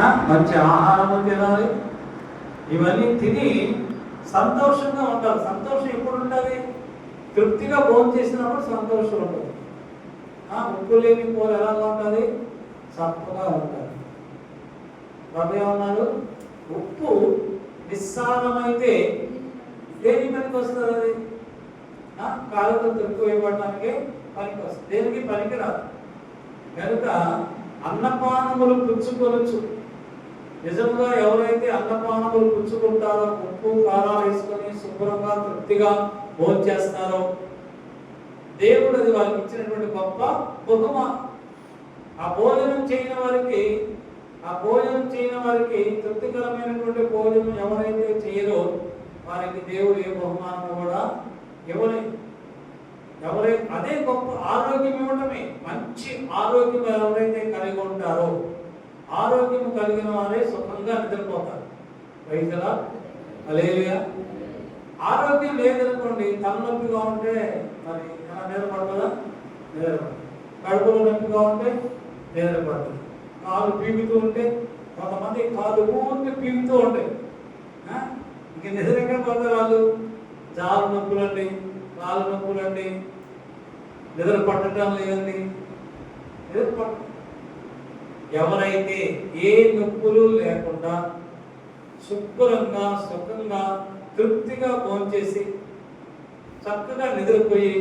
మంచి ఆహారము తినాలి. ఇవన్నీ తిని సంతోషంగా ఉండాలి. సంతోషం ఎప్పుడు ఉండాలి తృప్తిగా భోజనం చేసినప్పుడు సంతోషం ఉంటుంది. ఆ, ఉప్పు లేని పూలు ఎలా ఉండాలి చక్కగా ఉండాలి ప్రభు ఉప్పు నిస్సారమైతే దేని పనికి వస్తుంది అది? ఆ, తృప్తి తక్కువ ఇవ్వడానికి పనికి వస్తుంది. దేనికి పనికిరాదు. కనుక అన్నపానములు పుచ్చుకొనొచ్చు. నిజంగా ఎవరైతే అన్నపానములు పుచ్చుకుంటారో ఉప్పు కారాలు వేసుకొని శుభ్రంగా తృప్తిగా భోజనం చేస్తారో దేవుడు అది వారికి ఇచ్చినటువంటి గొప్ప బహుమ. ఆ భోజనం చేయని వారికి ఆ భోజనం చేయని వారికి తృప్తికరమైనటువంటి భోజనం ఎవరైతే చేయరో వారికి దేవుడు ఏ బహుమానం కూడా ఇవ్వలేదు. ఎవరై అదే గొప్ప ఆరోగ్యం ఇవ్వడమే మంచి ఆరోగ్యం ఎవరైతే కలిగి ఉంటారో ఆరోగ్యం కలిగిన వారే సుఖంగా నిద్రపోతారు. రైతులా అలేలియా ఆరోగ్యం లేదనుకోండి తలనొప్పిగా ఉంటే మరి ఎలా నిద్రపడుతుందా నిద్రపడదు కడుపులో నొప్పిగా ఉంటే నిద్రపడుతుంది కాలు పీగుతూ ఉంటే కొంతమంది కాలు ఊరికి పీగుతూ ఉంటాయి. ఇంక నిద్ర ఎక్కడ పడతారు వాళ్ళు? జాలు నొప్పులండి కాలు నొప్పులండి. నిద్ర పట్టడం లేదండి. నిద్ర పట్ట ఎవరైతే ఏ నొప్పులు లేకుండా శుభ్రంగా సుఖంగా తృప్తిగా భోంచేసి చక్కగా నిద్రపోయి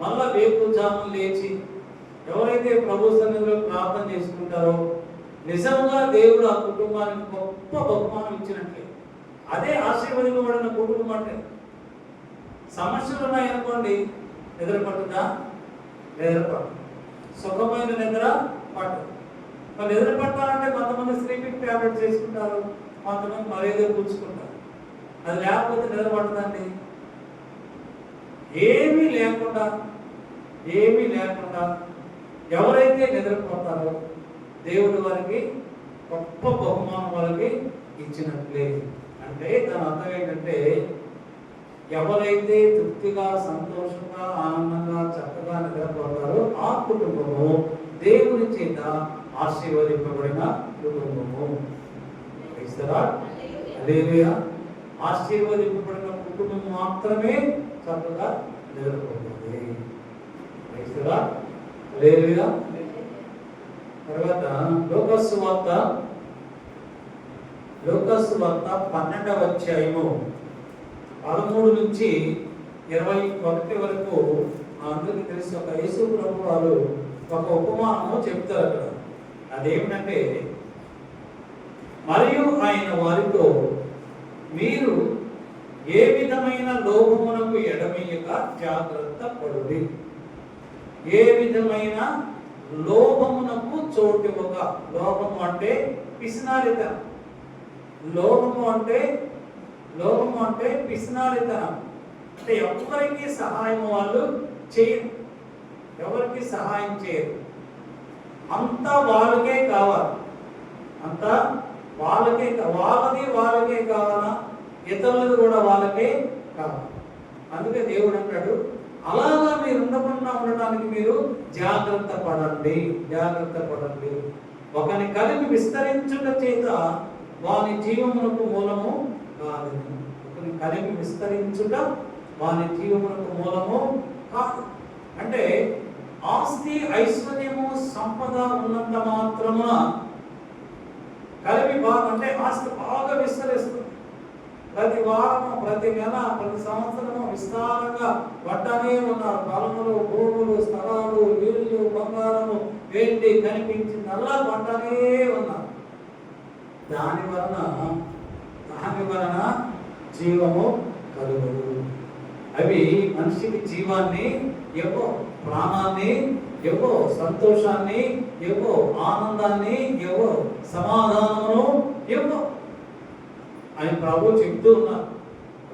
మళ్ళా రేపు జాములు లేచి ఎవరైతే ప్రభు సన్నిధిలో ప్రార్థన చేసుకుంటారో నిజంగా దేవుడు ఆ కుటుంబానికి గొప్ప బహుమానం ఇచ్చినట్లే. అదే ఆశీర్వదింపబడిన కుటుంబం అంటే. సమస్యలు ఉన్నాయనుకోండి నిద్ర పట్టుదా? నిద్ర పట్టు సుఖమైన నిద్ర పట్టు వాళ్ళు నిద్ర కొంతమంది స్లీపింగ్ టాబ్లెట్స్ చేసుకుంటారు కొంతమంది మరేదో కూర్చుకుంటారు అది లేకపోతే నిద్రపడదండి ఏమీ లేకుండా ఏమీ లేకుండా ఎవరైతే నిద్రపోతారో దేవుడు వారికి గొప్ప బహుమానం వారికి ఇచ్చినట్లే. అంటే దాని అర్థం ఏంటంటే ఎవరైతే తృప్తిగా సంతోషంగా ఆనందంగా చక్కగా నిద్రపోతారో ఆ కుటుంబము దేవుని చేత ఆశీర్వదింపబడిన కుటుంబము. క్రైస్తవా? ఆశీర్వదింపబడిన కుటుంబం మాత్రమే చక్కగా నిలబడుతుంది. క్రైస్తవా? తర్వాత లోకస్సు వార్త లోకస్సు వార్త పన్నెండవ అధ్యాయము పదమూడు నుంచి ఇరవై ఒకటి వరకు అందరికీ తెలిసి. ఒక యేసు ప్రభు వారు ఒక ఉపమానము చెప్తారు అక్కడ అదేమిటంటే మరియు ఆయన వారితో మీరు ఏ విధమైన లోభమునకు ఎడమయ్యక జాగ్రత్త పడుడి. ఏ విధమైన లోభమునకు చోటివ్వక లోభము అంటే పిసినారిత లోభము అంటే లోభము అంటే పిసినారితనం. అంటే ఎవరికి సహాయం వాళ్ళు చేయరు. ఎవరికి సహాయం చేయరు. అంతా వాళ్ళకే కావాలి. అంతా వాళ్ళకే కా- వాళ్ళది వాళ్ళకే కావాలా? ఇతరులది కూడా వాళ్ళకే కావాలి. అందుకే దేవుడు అంటాడు అలాగా మీరు ఉండకుండా ఉండడానికి మీరు జాగ్రత్త పడండి జాగ్రత్త పడండి. ఒకని కలిపి విస్తరించుట చేత వాని జీవమునకు మూలము కాదు. ఒకని కలిపి విస్తరించుట వాని జీవమునకు మూలము కాదు. అంటే ఆస్తి ఐశ్వర్యము సంపద ఉన్నంత మాత్రమున కలిపి బాగా అంటే ఆస్తి బాగా విస్తరిస్తుంది. ప్రతి వారము ప్రతి నెల ప్రతి సంవత్సరము విస్తారంగా పట్టనే ఉన్నారు. పొలములు భూములు స్థలాలు ఇల్లు బంగారము వెండి కనిపించిందల్లా పట్టనే ఉన్నారు. దాని వలన దాని వలన జీవము కలుగుదు అవి మనిషికి జీవాన్ని ఏవో ప్రాణాన్ని ఏవో సంతోషాన్ని ఏవో ఆనందాన్ని ఏవో సమాధానమును ఏవో ఆయన ప్రభు చెప్తూ ఉన్నారు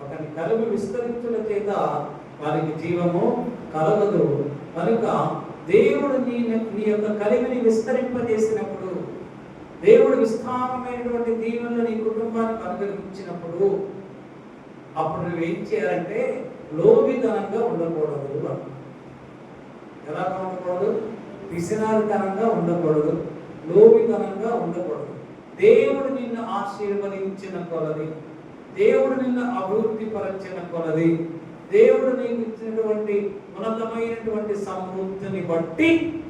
ఒకరి కలుగు విస్తరించిన చేత వారికి జీవము కలగదు కనుక దేవుడు నీ నీ యొక్క కలిమిని విస్తరింపజేసినప్పుడు దేవుడు విస్తారమైనటువంటి దీవెనలు నీ కుటుంబానికి అనుగ్రహించినప్పుడు అప్పుడు నువ్వు ఏం చేయాలంటే లోభితనంగా ఉండకూడదు అన్నాడు. ఎలా ఉండకూడదు? పిసినారితనంగా ఉండకూడదు. లోభితనంగా ఉండకూడదు. దేవుడు నిన్ను ఆశీర్వదించిన కొలది. దేవుడు నిన్ను అభివృద్ధి పరచిన కొలది. దేవుడు నీకు ఇచ్చినటువంటి ఉన్నతమైనటువంటి సమృద్ధిని బట్టి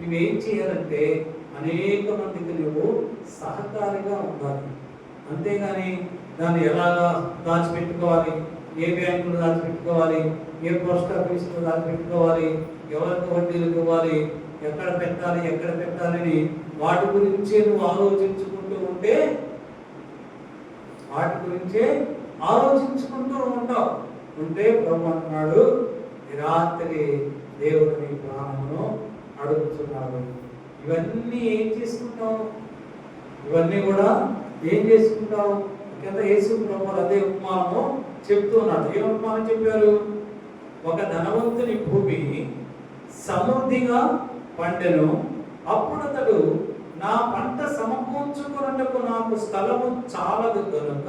నువ్వేం చేయాలంటే అనేక మందికి నువ్వు సహకారిగా ఉండాలి. అంతేగాని దాన్ని ఎలాగా దాచిపెట్టుకోవాలి? ఏ బ్యాంకులో దాచిపెట్టుకోవాలి ఏ పోస్ట్ దాచి పెట్టుకోవాలి? ఎవరికి వడ్డీలు ఇవ్వాలి? ఎక్కడ పెట్టాలి? ఎక్కడ పెట్టాలని వాటి గురించే నువ్వు ఆలోచించుకుంటూ ఉంటే వాటి గురించే ఆలోచించుకుంటూ ఉంటావు. ఉంటే బ్రహ్మ అంటున్నాడు రాత్రి దేవుడు నీ ప్రాణమును అడుగుతున్నాడు. ఇవన్నీ ఏం చేసుకుంటావు? ఇవన్నీ కూడా ఏం చేసుకుంటావు? కింద యేసు ప్రభు అదే ఉపమానము చెప్తున్నాడు ఏ ఉపమానం చెప్పారు? ఒక ధనవంతుని భూమి సమృద్ధిగా పండెను. అప్పుడు అతడు నా పంట సమకూర్చుకున్నట్టుకు నాకు స్థలము చాలదు కనుక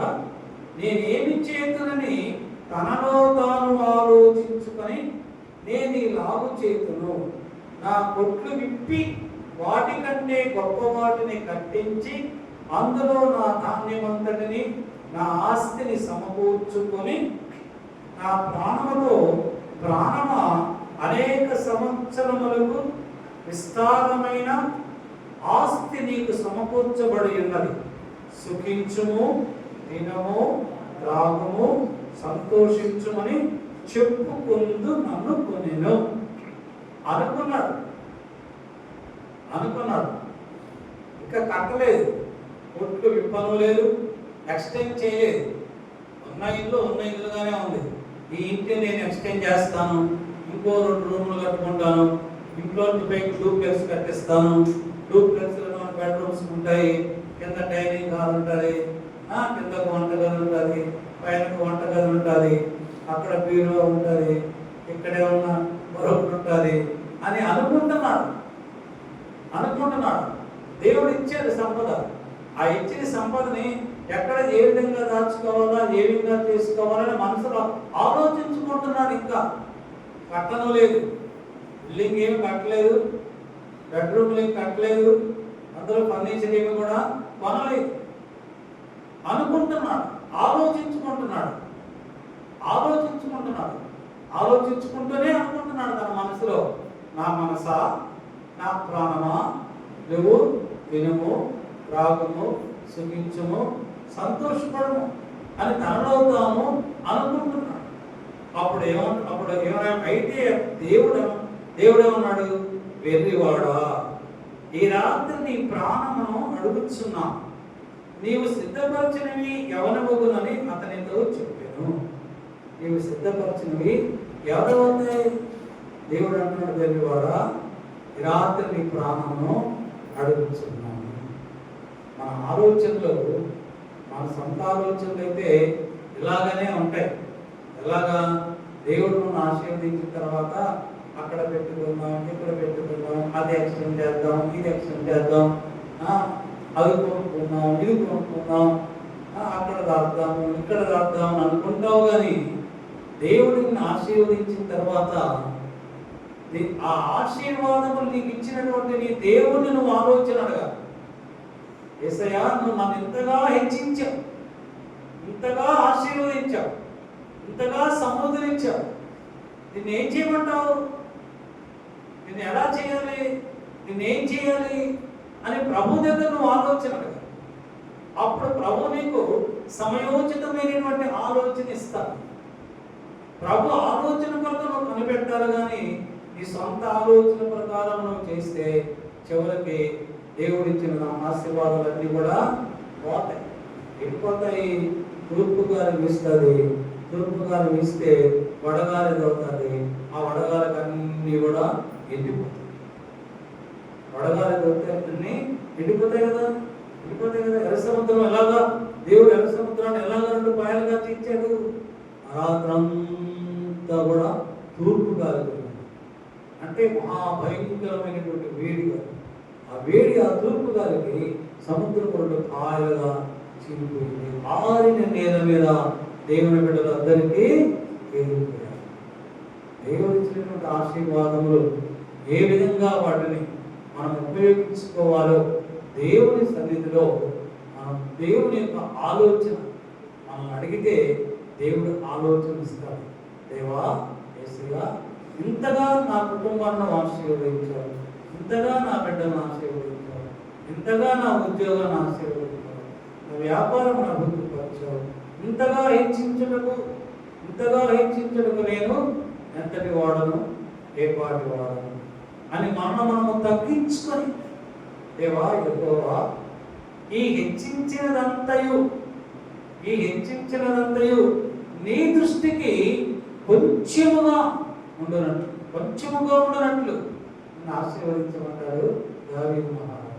నేనేమి చేతునని తనలో తాను ఆలోచించుకొని నేను ఈ లాగు చేతును. నా కొట్లు విప్పి వాటికంటే గొప్ప వాటిని కట్టించి అందులో నా ధాన్యమంతటిని నా ఆస్తిని సమకూర్చుకొని నా ప్రాణములో ప్రాణమ అనేక సంవత్సరములకు విస్తారమైన ఆస్తి నీకు సమకూర్చబడి ఉన్నది. సుఖించుము తినము త్రాగుము సంతోషించుమని చెప్పుకుందు నన్ను కొనెను. అనుకున్నారు. ఇంకా కట్టలేదు. కొట్లు విప్పను లేదు ఎక్స్టెండ్ చేయలేదు. ఉన్న ఇల్లు ఉన్న ఇల్లుగానే ఉంది. ఈ ఇంటిని నేను ఎక్స్టెండ్ చేస్తాను ఇంకో రెండు రూములు కట్టుకుంటాను ఇంట్లో పైకి డూప్లెక్స్ కట్టిస్తాను. డూప్లెక్స్ బెడ్రూమ్స్ ఉంటాయి. కింద డైనింగ్ హాల్ ఉంటుంది. కిందకు వంటగది ఉంటుంది. పైన వంటగది ఉంటుంది. అక్కడ బీరో ఉంటుంది. ఇక్కడే ఉన్న మరొకటి ఉంటుంది అని అనుకుంటున్నాడు. అనుకుంటున్నాడు. దేవుడు ఇచ్చేది సంపద. ఆ ఇచ్చిన సంపదని ఎక్కడ ఏ విధంగా దాచుకోవాలా ఏ విధంగా తీసుకోవాలని మనసులో ఆలోచించుకుంటున్నాడు ఇంకా. కట్టడం లేదు బిల్డింగ్ ఏమి కట్టలేదు బెడ్రూమ్లు ఏమి కట్టలేదు అందులో ఫర్నిచర్ ఏమి కూడా కొనలేదు. అనుకుంటున్నాడు ఆలోచించుకుంటున్నాడు ఆలోచించుకుంటున్నాడు ఆలోచించుకుంటూనే అనుకుంటున్నాడు తన మనసులో. నా మనసా నా ప్రాణమా నువ్వు వినుము రాగము సుఖించము సంతోషపడము అని తనలో తాను అనుకుంటున్నాడు. అప్పుడు ఏమ అప్పుడు ఏమైనా అయితే దేవుడు దేవుడు ఏమన్నాడు వెర్రివాడా ఈ రాత్రి నీ ప్రాణమును అడుగుచున్నా. నీవు సిద్ధపరచినవి ఎవనబోగునని అతనితో చెప్పాను. నీవు సిద్ధపరచినవి ఎవరవుతాయి దేవుడు అంటున్నాడు వెర్రివాడా ఈ రాత్రి నీ ప్రాణమును అడుగుచున్నాను మన ఆలోచనలు మన సొంత ఆలోచనలు అయితే ఇలాగనే ఉంటాయి. ఎలాగా దేవుడు మనం ఆశీర్వదించిన తర్వాత అక్కడ పెట్టుకుందాం ఇక్కడ పెట్టుకుందాం అది ఎక్స్టెండ్ చేద్దాం ఇది ఎక్స్టెండ్ చేద్దాం అది కొనుక్కుందాం ఇది కొనుక్కుందాం అక్కడ దాద్దాము ఇక్కడ దాద్దాం అని అనుకుంటావు కానీ దేవుడిని ఆశీర్వదించిన తర్వాత నీ- ఆ ఆశీర్వాదములు నీకు ఇచ్చినటువంటి నీ దేవుడిని నువ్వు ఆలోచన అడగాలి. ఏసయ్యా నువ్వు నన్ను ఇంతగా హెచ్చించావు. ఇంతగా ఆశీర్వదించావు. ఇంతగా సంబోధించావు నిన్ను ఏం చేయమంటావు? నిన్ను ఎలా చేయాలి? నిన్ను ఏం చేయాలి? అని ప్రభు దగ్గర నువ్వు ఆలోచన అప్పుడు ప్రభు నీకు సమయోచితమైనటువంటి ఆలోచన ఇస్తాను ప్రభు ఆలోచన కొరకు నువ్వు కనిపెట్టాలి కానీ నీ సొంత ఆలోచన ప్రకారం నువ్వు చేస్తే చివరికి దేవుడు ఇచ్చిన ఆశీర్వాదాలన్నీ కూడా పోతాయి. వెళ్ళిపోతాయి తూర్పు గాలి వీస్తుంది తూర్పు గాలి వీస్తే వడగాలి అవుతుంది ఆ వడగాలికి అన్నీ కూడా ఎండిపోతాయి. వడగాలి దొరికితే అన్నీ ఎండిపోతాయి కదా? ఎండిపోతాయి కదా? ఎర్ర సముద్రం ఎలాగా? దేవుడు ఎర్ర సముద్రాన్ని ఎలాగా రెండు పాయలుగా తీర్చాడు? రాత్రంతా కూడా తూర్పు గాలి తగిలింది. అంటే మహాభయంకరమైనటువంటి వేడిగా ఆ వేడి ఆ తూర్పు గాలికి సముద్రం రెండు పాయలుగా చిరిగిపోయింది ఆరిన నేల మీద దేవుని బిడ్డలందరికీ ఎదిరిపోయారు దేవుడు ఇచ్చినటువంటి ఆశీర్వాదములు ఏ విధంగా వాటిని మనం ఉపయోగించుకోవాలో దేవుని సన్నిధిలో దేవుని యొక్క ఆలోచన మనం అడిగితే దేవుడు ఆలోచన ఇస్తాడు. దేవా యేసుగా ఇంతగా నా కుటుంబాన్ని ఆశీర్వదించావు ఇంతగా నా బిడ్డను ఆశీర్వదించావు ఇంతగా నా ఉద్యోగాన్ని ఆశీర్వదించావు నా వ్యాపారం అభివృద్ధి పరిచావు ఇంతగా హెచ్చించుటకు ఇంతగా హెచ్చించటకు నేను ఎంతటి వాడను? ఏ పాటి వాడను? అని మనం మనము తగ్గించుకొని దేవా యెహోవా ఈ హెచ్చించినదంతయు ఈ హెచ్చించినదంతయు నీ దృష్టికి కొంచెముగా ఉండనట్లు కొంచెముగా ఉండనట్లు. ఆశీర్వదించమన్నాడు ఆశీర్వదించమంటాడు మహారాజు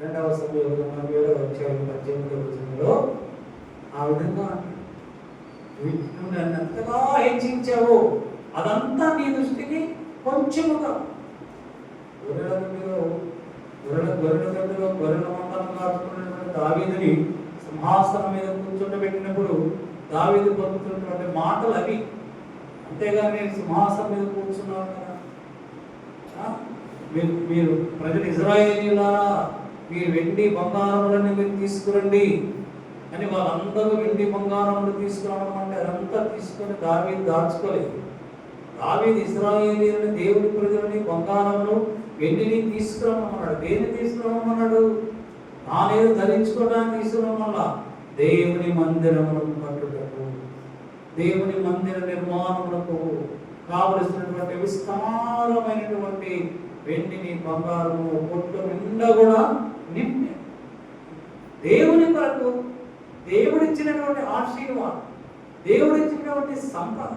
రెండవ సమయంలో నలభై ఏడవ అధ్యాయం పద్దెనిమిదవ వచనంలో ఆ విధంగా నువ్వు నన్ను ఎంతగా హెచ్చించావు. అదంతా నీ దృష్టికి కొంచెముగా గొర్రెల మీద గొర్రెల గొర్రెల దగ్గర గొర్రెల మందరం కాచుకున్నటువంటి దావీదిని సింహాసనం మీద కూర్చుండబెట్టినప్పుడు దావీది పొందుతున్నటువంటి మాటలు అవి. అంతేగాని సింహాసనం మీద కూర్చున్నాను కదా. మీరు మీరు ప్రజలు ఇజ్రాయేలీలారా మీరు వెండి బంగారములని మీరు తీసుకురండి. అని వాళ్ళందరూ వెండి బంగారములు తీసుకురావడం అంటే అదంతా తీసుకొని మీద దాచుకోలేదు. దావీదు ఇజ్రాయేలీలని దేవుని ప్రజలని బంగారములు వెండిని తీసుకురామన్నాడు దేన్ని తీసుకురామన్నాడు తానేదో ధరించుకోవడానికి తీసుకురామల్లా దేవుని మందిరమును కట్టుటకు దేవుని మందిర నిర్మాణములకు కావలసినటువంటి విస్తారమైనటువంటి వెండిని బంగారు పొట్టు నిండా కూడా నింపి. దేవుని కొరకు దేవుడిచ్చినటువంటి ఆశీర్వాదం దేవుడిచ్చినటువంటి సంపద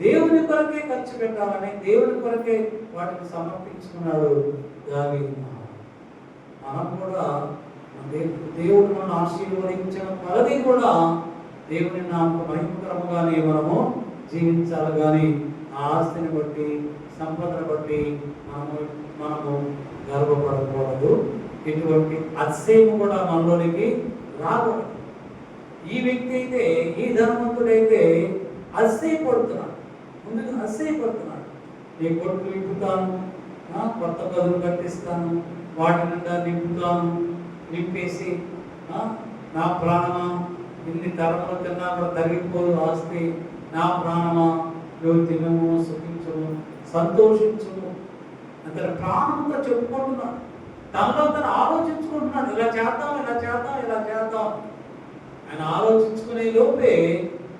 దేవుని కొరకే ఖర్చు పెట్టాలని దేవుని కొరకే వాటిని సమర్పించుకున్నాడు దావి మనం కూడా దేవుడు మనం ఆశీర్వదించిన పరిధి కూడా దేవుని నామకు మహిమకరముగానే మనము జీవించాలి కానీ ఆ ఆస్తిని బట్టి సంపదను బట్టి మనము మనము గర్వపడకూడదు. ఇటువంటి అతిశయము కూడా మనలోనికి రాకూడదు. ఈ వ్యక్తి అయితే ఈ ధనవంతుడైతే అతిశయపడుతున్నాడు. ముందుగా అతిశయపడుతున్నాడు. నీ కొట్టు నింపుతాను కొత్త గదులు కట్టిస్తాను వాటి నిండా నింపుతాను నింపేసి నా ప్రాణమా? ఇన్ని తరములు తిన్నా కూడా తరిగిపోదు ఆస్తి నా ప్రాణమా? నువ్వు తినము సుఖించము సంతోషించము. అతని ప్రాణంతో చెప్పుకుంటున్నాడు. తనలో తను ఆలోచించుకుంటున్నాడు ఇలా చేద్దాం ఇలా చేద్దాం ఇలా చేద్దాం. ఆయన ఆలోచించుకునే లోపే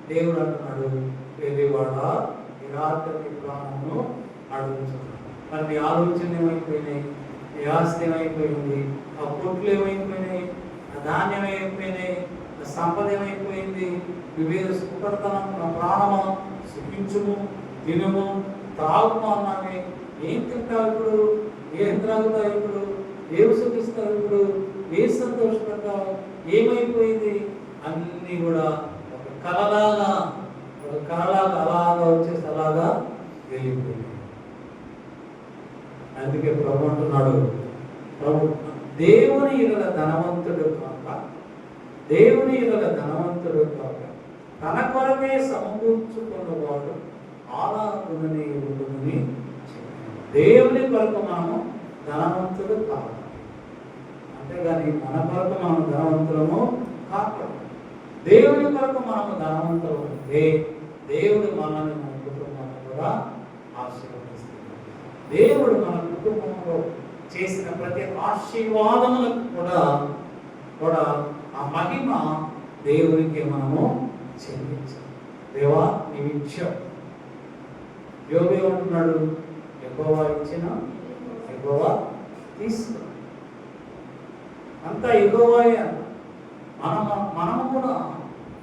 దేవుడు అంటున్నాడు వెళ్ళేవాడ ఈ ప్రాణమును అడుగుతున్నాడు మరి నీ ఆలోచన ఏమైపోయినాయి? నీ ఆస్తి ఏమైపోయింది? ఆ పొట్లు ఏమైపోయినాయి? ఆ ధాన్యం ఏమైపోయినాయి? సంపద ఏమైపోయింది? వివేద సుఖపడతాను నా ప్రాణమా? సుఖించుము తినము. త్రాగుము అన్నామే. ఏం తింటావు ఇప్పుడు? ఏం త్రాగుతావు ఇప్పుడు? ఏం సుఖిస్తావు ఇప్పుడు? ఏ సంతోషపడతావు? ఏమైపోయింది? అన్నీ కూడా ఒక కలలాగా ఒక కళలాగా అలాగా వచ్చేసి అలాగా వెళ్ళిపోయింది. అందుకే ప్రభు అంటున్నాడు ప్రభు దేవుని ఇళ్ళ ధనవంతుడు కాక దేవుని ఇళ్ళ ధనవంతుడు కాక తన కొరకే సమకూర్చుకున్నవాడు ఆలాగునని ఉండునని చెప్పాడు. దేవుని కొరకు మనము ధనవంతుడు కావాలి అంతేగాని మన కొరకు మనం ధనవంతులము కాకూడదు. దేవుని కొరకు మనము ధనవంతులు ఉంటే దేవుడు మనల్ని మన కుటుంబాన్ని కూడా ఆశీర్వదిస్తున్నాడు దేవుడు మన కుటుంబంలో చేసిన ప్రతి ఆశీర్వాదములకు కూడా కూడా ఆ మహిమ దేవునికి మనము చెల్లించాలి దేవా నిమిత్యం యోగి ఉంటున్నాడు ఎక్కువ ఇచ్చిన ఎక్కువ తీసుకున్నాడు అంతా ఎగోవాయే మనము మనము కూడా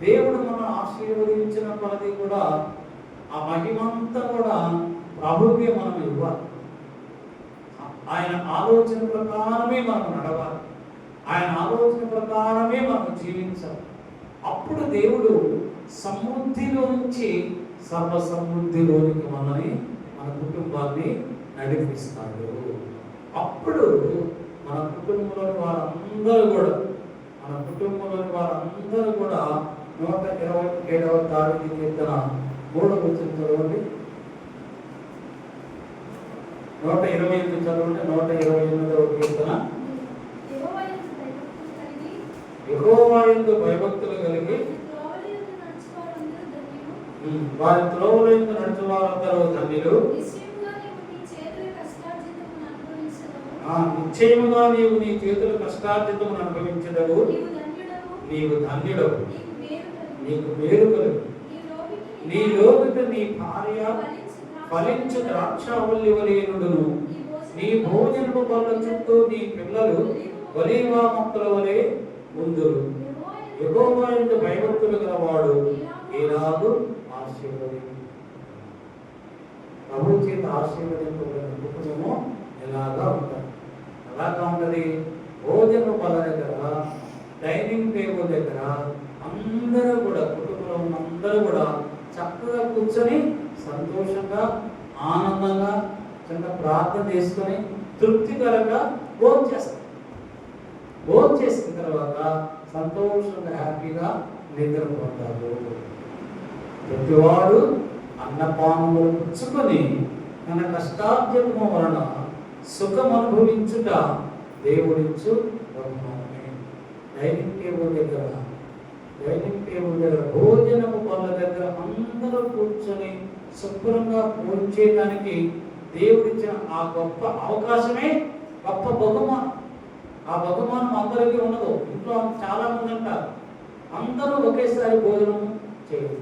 దేవుడు మనం ఆశీర్వదించిన కొలది కూడా ఆ మహిమంతా కూడా ప్రభుకే మనం ఇవ్వాలి. ఆయన ఆలోచన ప్రకారమే మనం నడవాలి. ఆయన ఆలోచన ప్రకారమే మనం జీవించాలి. అప్పుడు దేవుడు సమృద్ధిలో నుంచి సర్వ సమృద్ధిలోనికి మనని మన కుటుంబాన్ని నడిపిస్తాడు. అప్పుడు మన కుటుంబంలోని వారందరూ కూడా మన కుటుంబంలోని వారందరూ కూడా నూట ఇరవై ఏడవ తారీఖు కీర్తన మూడవ వచ్చిన చదవండి. నూట ఇరవై ఎనిమిది చదవండి నూట ఇరవై ఎనిమిదవ కీర్తన యెహోవాయందు భయభక్తులు కలిగి వారి త్రోవలందు నడుచు వారందరూ ధన్యులు నిశ్చయముగా నీవు నీ చేతుల కష్టార్జితమును అనుభవించదవు. నీవు నీ చేతుల కష్టార్జితమును అనుభవించదవు. నీవు ధన్యుడవు. నీకు మేలు కలుగు. నీ లోబికి నీ భార్య ఫలించు ద్రాక్షావల్లి వలెనుడును. నీ భోజనపు పళ్ళ చుట్టూ నీ పిల్లలు ఒలీవా మొక్కల వలె ముందురు యెహోవాయందు భయభక్తులు గలవాడు. ఈనాడు ఆశీర్వదింపు. ప్రభు చేత ఆశీర్వదింపబడిన ఎలాగా ఉంటారు ఎలాగా ఉంటుంది? భోజన పద దగ్గర డైనింగ్ టేబుల్ దగ్గర అందరూ కూడా కుటుంబంలో ఉన్న అందరూ కూడా చక్కగా కూర్చొని సంతోషంగా ఆనందంగా చిన్న ప్రార్థన చేసుకొని తృప్తికరంగా భోజనం చేస్తారు. భోజనం చేసిన తర్వాత సంతోషంగా హ్యాపీగా నిద్రపోతారు. ప్రతివాడు అన్నపానములు పుచ్చుకొని తన కష్టార్జనము వలన సుఖం అనుభవించుట దేవుడిచ్చు బహుమానమే డైనింగ్ టేబుల్ దగ్గర డైనింగ్ టేబుల్ దగ్గర భోజనము పళ్ళ దగ్గర అందరూ కూర్చొని శుభ్రంగా భోంచేయడానికి దేవుడిచ్చిన ఆ గొప్ప అవకాశమే గొప్ప బహుమానం. ఆ బహుమానం అందరికీ ఉండదు. ఇంట్లో చాలా మంది అంటారు అందరూ ఒకేసారి భోజనం చేయదు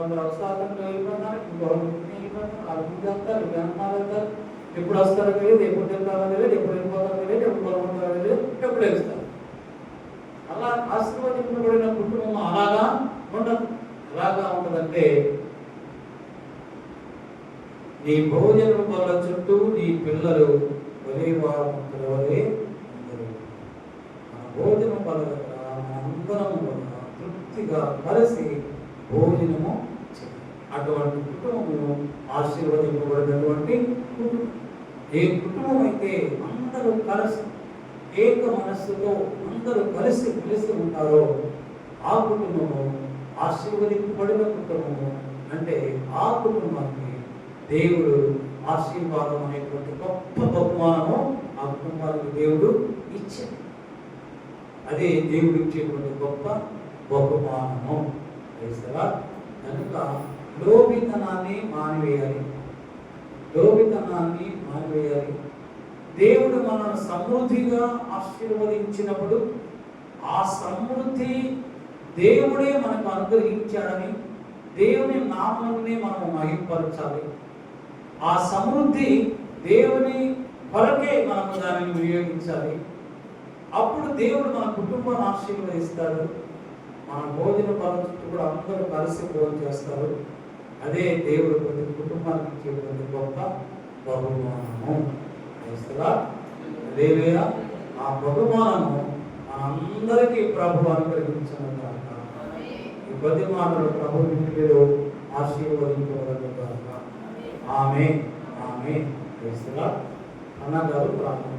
కొందరు అవసరాలకు వెళ్ళిపోతారు ఇంకొకరు వెళ్ళిపోతారు వాళ్ళు ముందు వెళ్తారు వెనకాల వెళ్తారు ఎప్పుడు వస్తారో తెలియదు ఎప్పుడు తింటారో తెలియదు ఎప్పుడు వెళ్ళిపోతారో తెలియదు ఎప్పుడు కొనుక్కుంటారో తెలియదు ఎప్పుడు వెళ్తారు అలా ఆశీర్వదింపబడిన కుటుంబం అలాగా ఉండదు ఎలాగా ఉంటుందంటే నీ భోజనం వల్ల చుట్టూ నీ పిల్లలు ఒలేవా మొక్కల మన భోజనం వల్ల అందరం కూడా తృప్తిగా కలిసి భోజనం అటువంటి కుటుంబము ఆశీర్వదింపబడినటువంటి కుటుంబం. ఏ కుటుంబం అయితే అందరూ కలిసి ఏక మనస్సుతో అందరూ కలిసి కలిసి ఉంటారో ఆ కుటుంబము ఆశీర్వదింపబడిన కుటుంబము అంటే ఆ కుటుంబానికి దేవుడు ఆశీర్వాదం అనేటువంటి గొప్ప బహుమానము ఆ కుటుంబానికి దేవుడు ఇచ్చాడు. అదే దేవుడు ఇచ్చేటువంటి గొప్ప బహుమానము. తెలుసా కనుక లోభితనాన్ని మానివేయాలి. లోభితనాన్ని మానివేయాలి. దేవుడు మనల్ని సమృద్ధిగా ఆశీర్వదించినప్పుడు ఆ సమృద్ధి దేవుడే మనకు అనుగ్రహించాడని దేవుని నామాన్ని మనం మహింపరచాలి. ఆ సమృద్ధి దేవుని కొరకే మనము దానిని వినియోగించాలి. అప్పుడు దేవుడు మన కుటుంబాన్ని ఆశీర్వదిస్తాడు. మన భోజన పద్ధతి కూడా అందరూ కలిసి భోజనం చేస్తారు. అదే దేవుడు ప్రతి కుటుంబానికి ఇచ్చేటువంటి గొప్ప బహుమానము క్రైస్తవా? ఆ బహుమానము మనందరికీ ప్రభు అనుగ్రహించిన కాక ఈ కొద్ది మాటలు ప్రభు ఇంటిలో ఆశీర్వదించబడదు కాక ఆమె ఆమె క్రైస్తవా? అన్నగారు ప్రార్థన